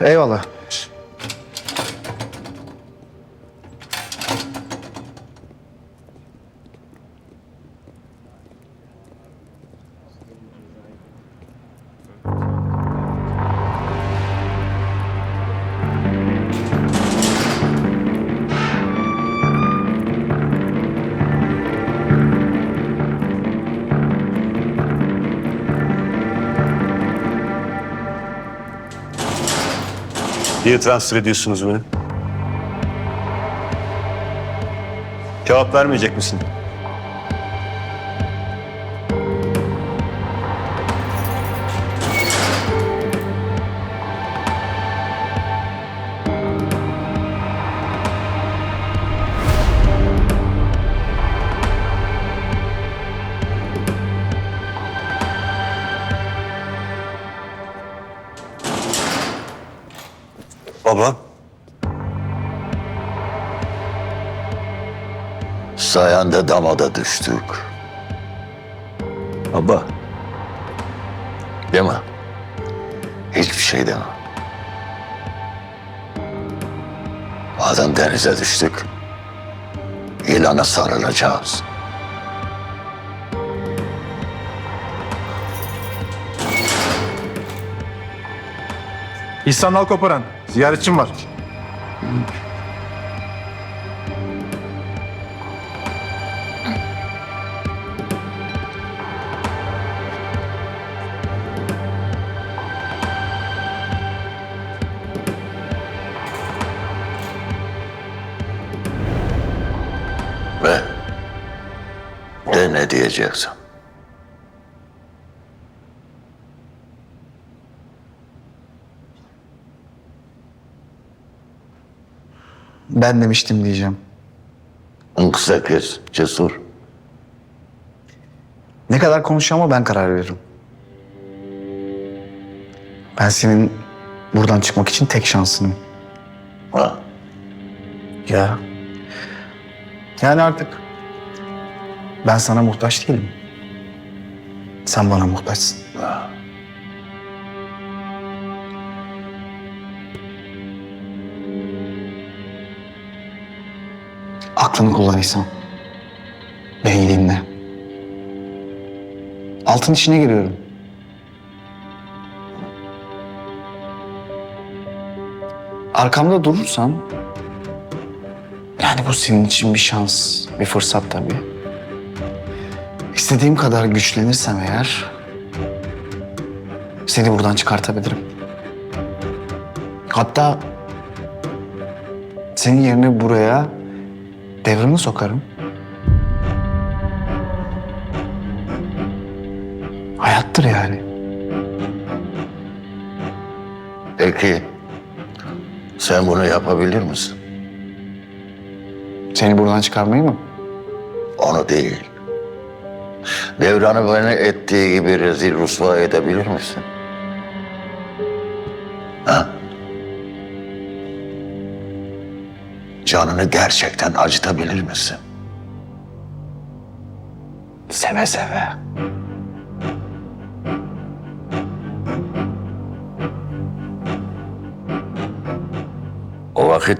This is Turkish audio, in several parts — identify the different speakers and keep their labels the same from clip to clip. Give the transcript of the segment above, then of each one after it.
Speaker 1: Eyvallah.
Speaker 2: Niye transfer ediyorsunuz beni? Cevap vermeyecek misin?
Speaker 3: Sayende damada düştük. Baba. Deme. Hiçbir şey deme. Madem denize düştük, yılana sarılacağız.
Speaker 1: İhsan Alkoparan, ziyaretçim var.
Speaker 3: Diyeceksin?
Speaker 1: Ben demiştim diyeceğim.
Speaker 3: Kısa kes, cesur.
Speaker 1: Ne kadar konuşacağıma ben karar veririm. Ben senin buradan çıkmak için tek şansınım.
Speaker 3: Ha,
Speaker 1: Ya. Yani artık ben sana muhtaç değilim. Sen bana muhtaçsın. Aklını kullan. Beni dinle. Altın içine giriyorum. Arkamda durursan yani bu senin için bir şans, bir fırsat tabii. İstediğim kadar güçlenirsem eğer seni buradan çıkartabilirim. Hatta senin yerine buraya devrimi sokarım. Hayattır yani.
Speaker 3: Peki, sen bunu yapabilir misin?
Speaker 1: Seni buradan çıkarmayı mı?
Speaker 3: Onu değil. Devranı beni ettiği gibi rezil rusva edebilir misin? Ha? Canını gerçekten acıtabilir misin?
Speaker 1: Seve seve.
Speaker 3: O vakit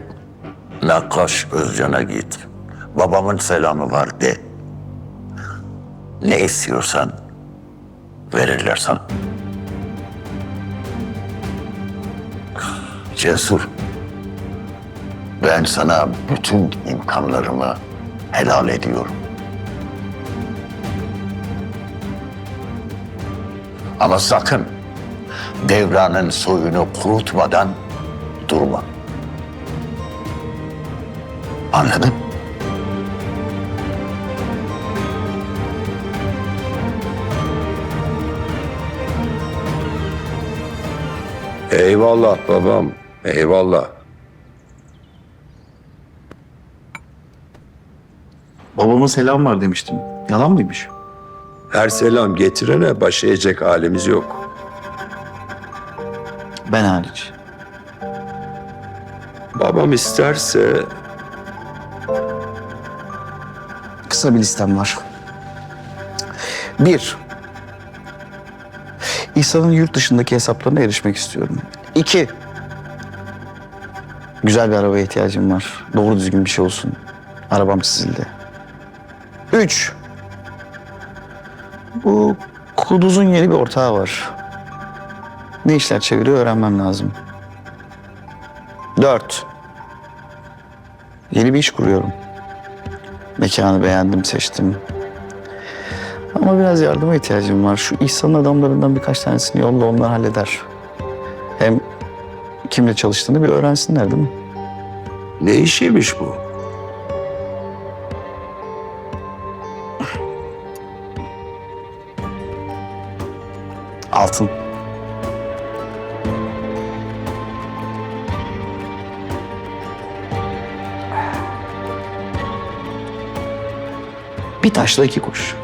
Speaker 3: Nakkaş Özcan'a git. Babamın selamı var de. Ne istiyorsan verirler sana. Cesur. Ben sana bütün imkanlarımı helal ediyorum. Ama sakın devranın soyunu kurutmadan durma. Anladın?
Speaker 4: Eyvallah babam, eyvallah.
Speaker 1: Babama selam var demiştim. Yalan mıymış?
Speaker 4: Her selam getirene baş eğecek halimiz yok.
Speaker 1: Ben hariç.
Speaker 4: Babam isterse
Speaker 1: Kısa bir listem var. Bir. İhsan'ın yurt dışındaki hesaplarına erişmek istiyorum. İki. Güzel bir arabaya ihtiyacım var. Doğru düzgün bir şey olsun. Arabam çizildi. Üç. Bu Kuduz'un yeni bir ortağı var. Ne işler çeviriyor öğrenmem lazım. Dört. Yeni bir iş kuruyorum. Mekanı beğendim, seçtim. Ama biraz yardıma ihtiyacım var. Şu İhsan'ın adamlarından birkaç tanesini yolla onlar halleder. Hem kimle çalıştığını bir öğrensinler değil mi?
Speaker 4: Ne işiymiş bu?
Speaker 1: Altın. Bir taşla iki kuş.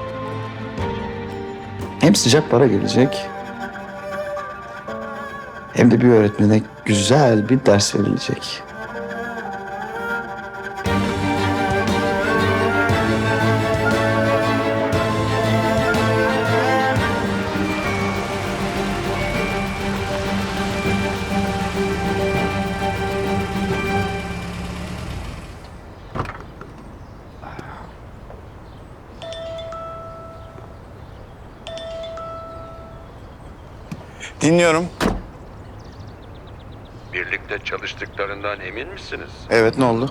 Speaker 1: Hem sıcak para gelecek... ...hem de bir öğretmene güzel bir ders verilecek.
Speaker 4: Emin misiniz?
Speaker 1: Evet ne oldu?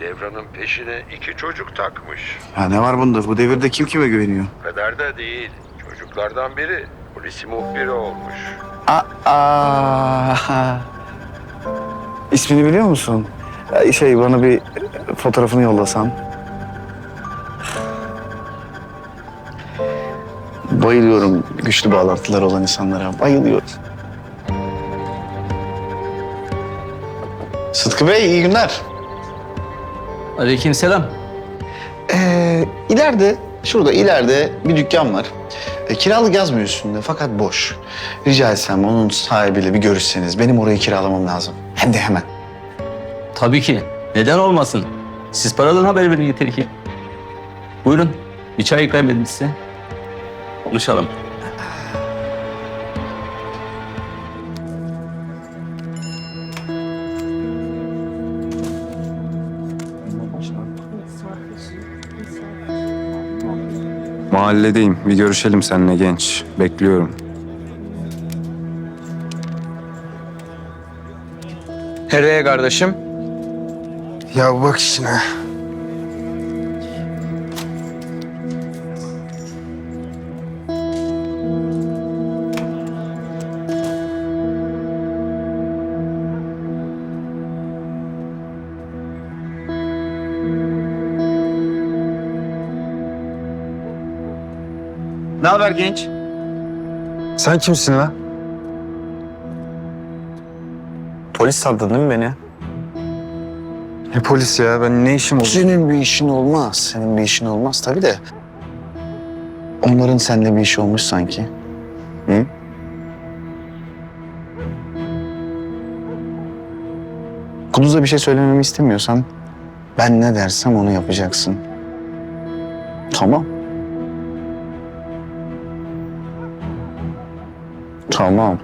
Speaker 4: Devranın peşine iki çocuk takmış.
Speaker 1: Ya ne var bunda? Bu devirde kim kime güveniyor?
Speaker 4: Kadar da değil. Çocuklardan biri polis muhbiri olmuş.
Speaker 1: Aa, İsmini biliyor musun? Ya Şey bana bir fotoğrafını yollasan. Bayılıyorum güçlü bağlantılar olan insanlara. Bayılıyorum. Sıtkı Bey iyi günler.
Speaker 5: Aleykümselam.
Speaker 1: Ee, ileride, şurada ileride bir dükkan var. E, kiralık yazmıyor üstünde fakat boş. Rica etsem onun sahibiyle bir görüşseniz. Benim orayı kiralamam lazım. Hem de hemen.
Speaker 5: Tabii ki. Neden olmasın? Siz paradan haber verin yeter ki. Buyurun. Bir çay ikram edin size. Konuşalım.
Speaker 6: Mahalledeyim. Bir görüşelim seninle genç. Bekliyorum.
Speaker 7: Nereye kardeşim?
Speaker 1: Ya bak işine. Haber genç?
Speaker 6: Sen kimsin lan?
Speaker 1: Polis sandın değil mi beni?
Speaker 6: Ne polis ya? Ben ne işim olur?
Speaker 1: Senin bir işin olmaz. Senin bir işin olmaz tabii de. Onların seninle bir işi olmuş sanki. Hı? Kuduz'a bir şey söylememi istemiyorsan ben ne dersem onu yapacaksın. Tamam. Tamam.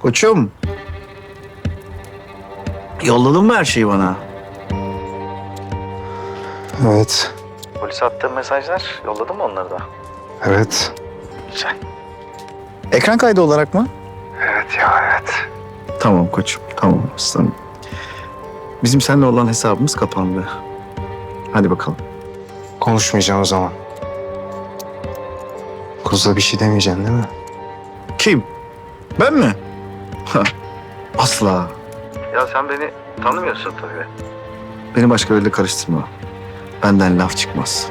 Speaker 1: Koçum. Yolladın mı her şeyi bana?
Speaker 6: Evet.
Speaker 1: Polis attığın mesajlar yolladın mı onları da?
Speaker 6: Evet.
Speaker 1: Güzel. Ekran kaydı olarak mı?
Speaker 6: Evet ya evet.
Speaker 1: Tamam koçum, tamam aslanım. Bizim seninle olan hesabımız kapandı. Hadi bakalım.
Speaker 6: Konuşmayacağım o zaman. Kuzla bir şey demeyeceksin değil mi?
Speaker 1: Kim? Ben mi? Ha, Asla. Ya sen beni tanımıyorsun tabii. Beni başka biriyle karıştırma. Benden laf çıkmaz.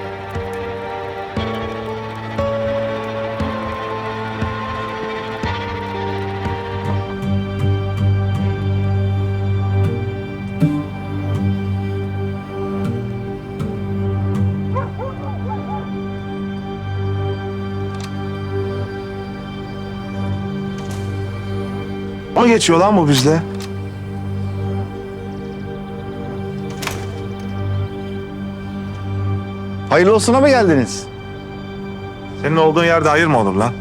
Speaker 6: O geçiyor lan bu bizle.
Speaker 1: Hayırlı olsuna mı geldiniz?
Speaker 8: Senin olduğun yerde hayır mı olur lan?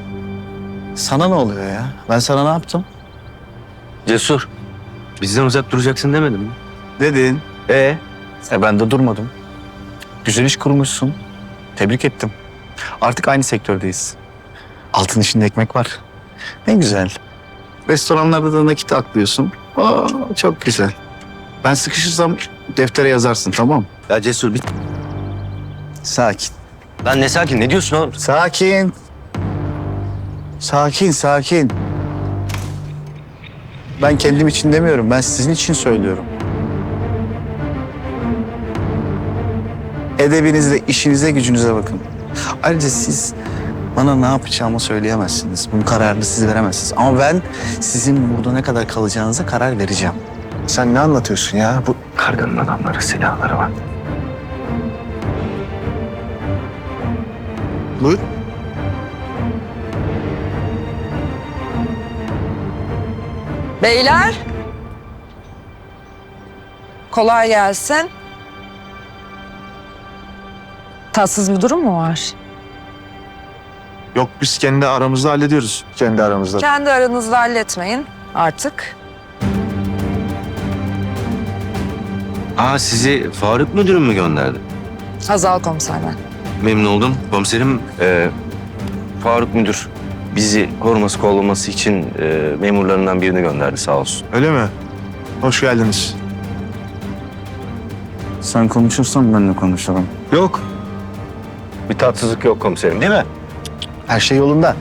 Speaker 1: Sana ne oluyor ya? Ben sana ne yaptım?
Speaker 9: Cesur. Bizden uzak duracaksın demedim mi?
Speaker 1: Dedin.
Speaker 9: Ee?
Speaker 1: E ben de durmadım. Güzel iş kurmuşsun. Tebrik ettim. Artık aynı sektördeyiz. Altın içinde ekmek var. Ne güzel. Restoranlarda da nakit aklıyorsun. Aa, çok güzel. Ben sıkışırsam deftere yazarsın tamam mı?
Speaker 9: Ya Cesur bir...
Speaker 1: Sakin.
Speaker 9: Lan ne sakin ne diyorsun oğlum?
Speaker 1: Sakin. Sakin, sakin. Ben kendim için demiyorum. Ben sizin için söylüyorum. Edebinize, işinize, gücünüze bakın. Ayrıca siz bana ne yapacağımı söyleyemezsiniz. Bunun kararını siz veremezsiniz. Ama ben sizin burada ne kadar kalacağınıza karar vereceğim. Sen ne anlatıyorsun ya? Bu
Speaker 9: Karganın adamları silahları var.
Speaker 1: Buyur.
Speaker 10: Beyler. Kolay gelsin. Tatsız bir durum mu var?
Speaker 8: Yok biz kendi aramızda hallediyoruz.
Speaker 1: Kendi aramızda.
Speaker 10: Kendi aranızda halletmeyin artık.
Speaker 9: Aa sizi Faruk müdürüm mü gönderdi?
Speaker 10: Hazal komiser ben.
Speaker 9: Memnun oldum. Komiserim e, Faruk müdür bizi koruması kollaması için e, memurlarından birini gönderdi sağ olsun.
Speaker 8: Öyle mi? Hoş geldiniz.
Speaker 1: Sen konuşursan ben de konuşurum.
Speaker 9: Yok. Bir tatsızlık yok komiserim değil mi?
Speaker 1: Her şey yolunda.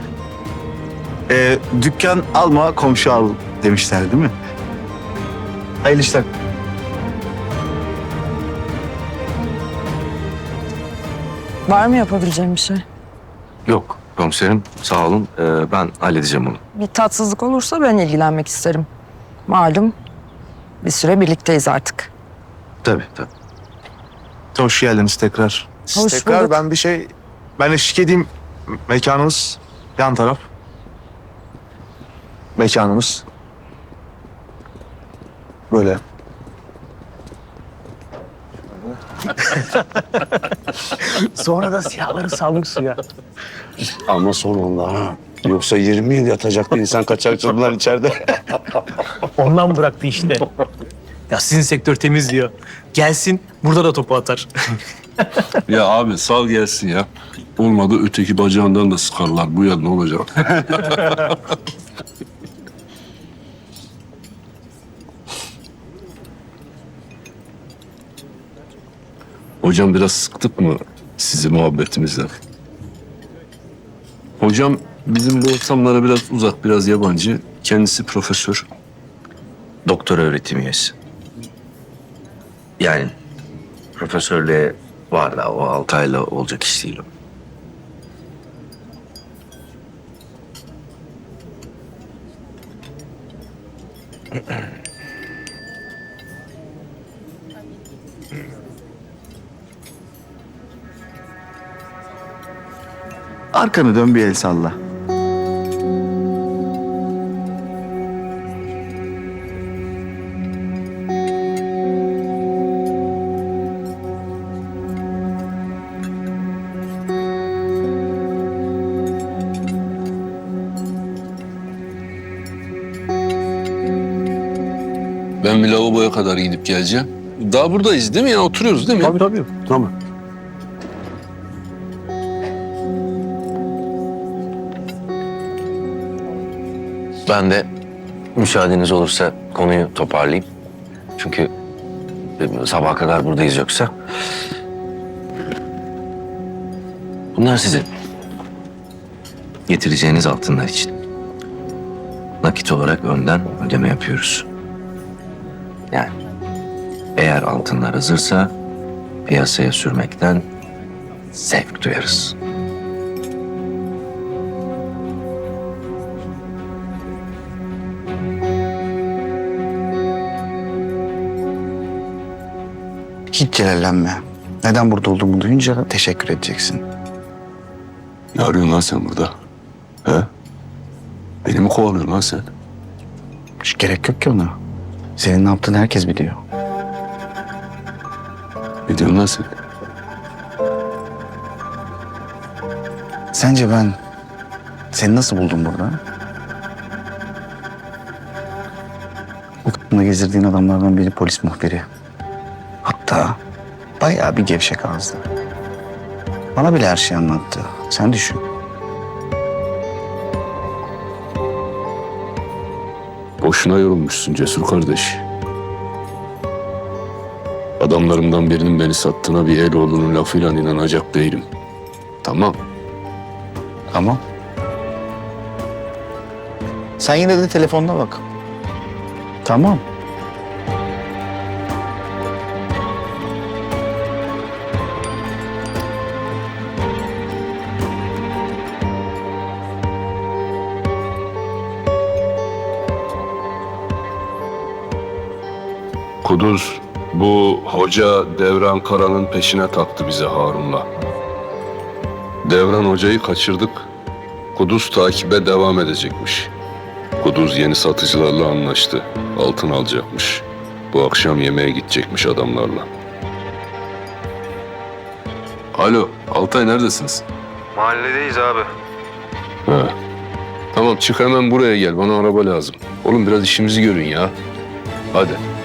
Speaker 1: Ee, dükkan alma, komşu al demişler değil mi? Hayırlı işler.
Speaker 10: Var mı yapabileceğim bir şey?
Speaker 9: Yok komiserim sağ olun. E, ben halledeceğim onu.
Speaker 10: Bir tatsızlık olursa ben ilgilenmek isterim. Malum bir süre birlikteyiz artık.
Speaker 9: Tabii tabii.
Speaker 8: Hoş geldiniz tekrar.
Speaker 10: Hoş
Speaker 8: tekrar
Speaker 10: bulduk.
Speaker 8: ben bir şey... Ben eşlik edeyim. Mekanımız yan taraf. Mekanımız. Böyle.
Speaker 1: Sonra da siyahları salmış suya.
Speaker 4: Ama sonunda ha. Yoksa 20 yıl yatacaktı insan kaçakçılar içeride.
Speaker 11: Ondan bıraktı işte. ya sizin sektör temiz diyor. Gelsin burada da topu atar.
Speaker 4: ya abi sal gelsin ya. Olmadı öteki bacağından da sıkarlar. Bu ya ne olacak? Hocam biraz sıktık mı sizi muhabbetimizden? Hocam bizim bu ortamlara biraz uzak, biraz yabancı. Kendisi profesör.
Speaker 9: Doktor öğretim üyesi. Yani profesörlüğe var da o altı ayla olacak iş değil o.
Speaker 1: Arkanı dön bir el salla.
Speaker 4: Ben bir lavaboya kadar gidip geleceğim. Daha buradayız değil mi ya? Oturuyoruz değil mi? Tabii tabii. Tamam.
Speaker 9: Ben de müsaadeniz olursa konuyu toparlayayım. Çünkü e, sabaha kadar buradayız yoksa. Bunlar sizin. Getireceğiniz altınlar için. Nakit olarak önden ödeme yapıyoruz. Yani eğer altınlar hazırsa piyasaya sürmekten zevk duyarız.
Speaker 1: Hiç celallenme. Neden burada olduğumu duyunca teşekkür edeceksin.
Speaker 4: Ne arıyorsun lan sen burada? He? Beni mi kovalıyorsun lan sen?
Speaker 1: Hiç gerek yok ki ona. Senin ne yaptığını herkes biliyor.
Speaker 4: Ne diyorsun lan sen?
Speaker 1: Sence ben seni nasıl buldum burada? Bu kadınla gezdirdiğin adamlardan biri polis muhbiri. Hatta bayağı bir gevşek ağızlı. Bana bile her şeyi anlattı. Sen düşün.
Speaker 4: Boşuna yorulmuşsun cesur kardeş. Adamlarımdan birinin beni sattığına bir el oğlunun lafıyla inanacak değilim. Tamam.
Speaker 1: Tamam. Sen yine de telefonuna bak. Tamam.
Speaker 4: Kuduz bu hoca Devran Kara'nın peşine taktı bize Harun'la. Devran hocayı kaçırdık. Kuduz takibe devam edecekmiş. Kuduz yeni satıcılarla anlaştı. Altın alacakmış. Bu akşam yemeğe gidecekmiş adamlarla. Alo, Altay neredesiniz?
Speaker 2: Mahalledeyiz abi.
Speaker 4: He. Tamam çık hemen buraya gel. Bana araba lazım. Oğlum biraz işimizi görün ya. Hadi.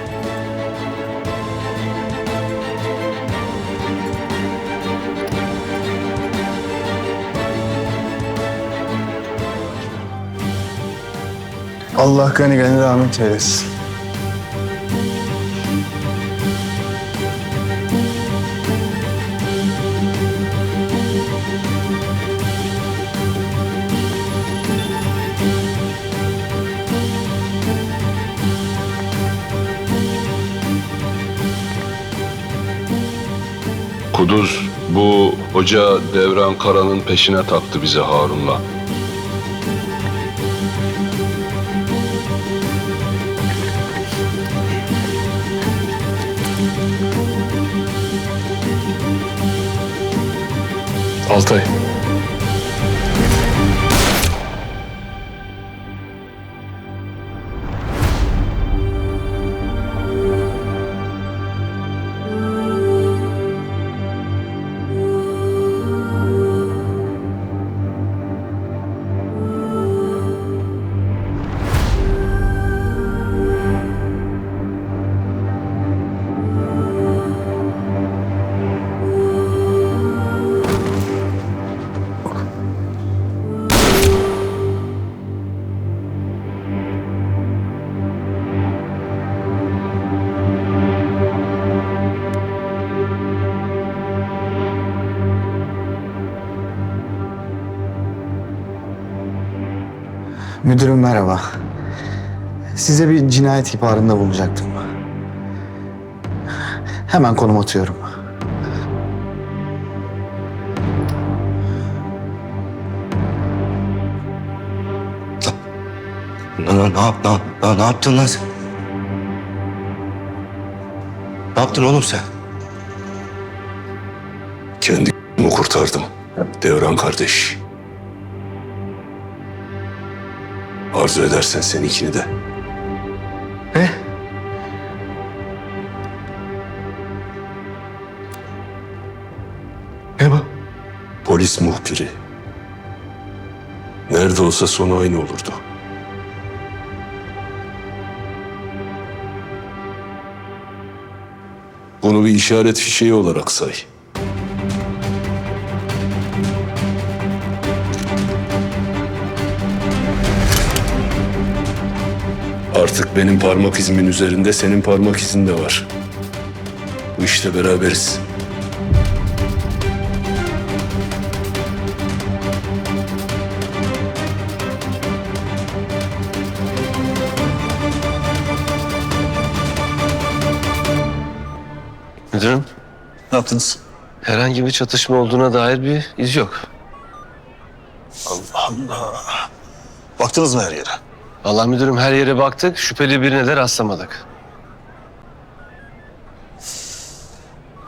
Speaker 8: Allah gani gani rahmet eylesin.
Speaker 4: Kuduz bu hoca Devran Kara'nın peşine taktı bize Harun'la. Altay.
Speaker 1: Müdürüm merhaba. Size bir cinayet ihbarında bulunacaktım. Hemen konum atıyorum.
Speaker 9: Ne, ne, ne, yap, ne, ne, ne yaptın lan sen? Ne yaptın oğlum sen?
Speaker 4: Kendimi kurtardım. Devran kardeş. Arzu edersen seninkini de.
Speaker 1: Ne?
Speaker 4: Ne bu? Polis muhbiri. Nerede olsa sonu aynı olurdu. Bunu bir işaret fişeği olarak say. Artık benim parmak izimin üzerinde senin parmak izin de var. Bu işte beraberiz.
Speaker 9: Müdürüm,
Speaker 2: Ne yaptınız?
Speaker 9: herhangi bir çatışma olduğuna dair bir iz yok.
Speaker 2: Allah. Baktınız mı her yere?
Speaker 9: Vallahi müdürüm her yere baktık, şüpheli birine de rastlamadık.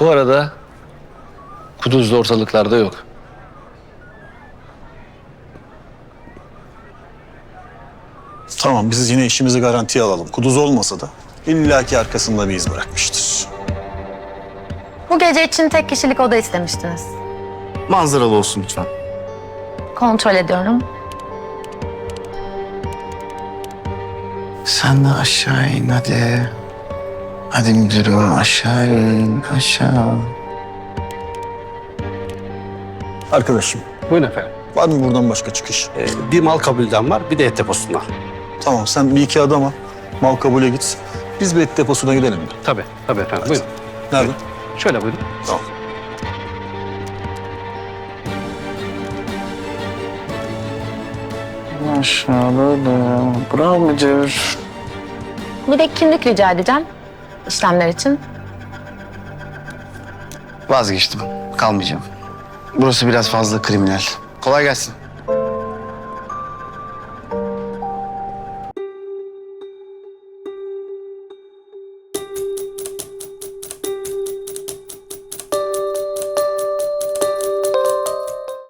Speaker 9: Bu arada Kuduz da ortalıklarda yok.
Speaker 2: Tamam biz yine işimizi garantiye alalım. Kuduz olmasa da illaki arkasında bir iz bırakmıştır.
Speaker 12: Bu gece için tek kişilik oda istemiştiniz.
Speaker 1: Manzaralı olsun lütfen.
Speaker 12: Kontrol ediyorum.
Speaker 1: Sen de aşağı in hadi. Hadi müdürüm aşağı in aşağı.
Speaker 2: Arkadaşım
Speaker 11: Buyurun efendim.
Speaker 2: var mı buradan başka çıkış?
Speaker 11: Ee, bir mal kabulden var, bir de et deposundan.
Speaker 2: Tamam sen bir iki adama mal kabule git. Biz bir et deposuna gidelim de.
Speaker 11: Tabii, tabii efendim. Buyurun.
Speaker 2: Nerede?
Speaker 11: Şöyle buyurun.
Speaker 2: Tamam.
Speaker 1: Aşağıda da. Bravo müdür.
Speaker 12: Bir de kimlik rica edeceğim işlemler için.
Speaker 1: Vazgeçtim. Kalmayacağım. Burası biraz fazla kriminal. Kolay gelsin.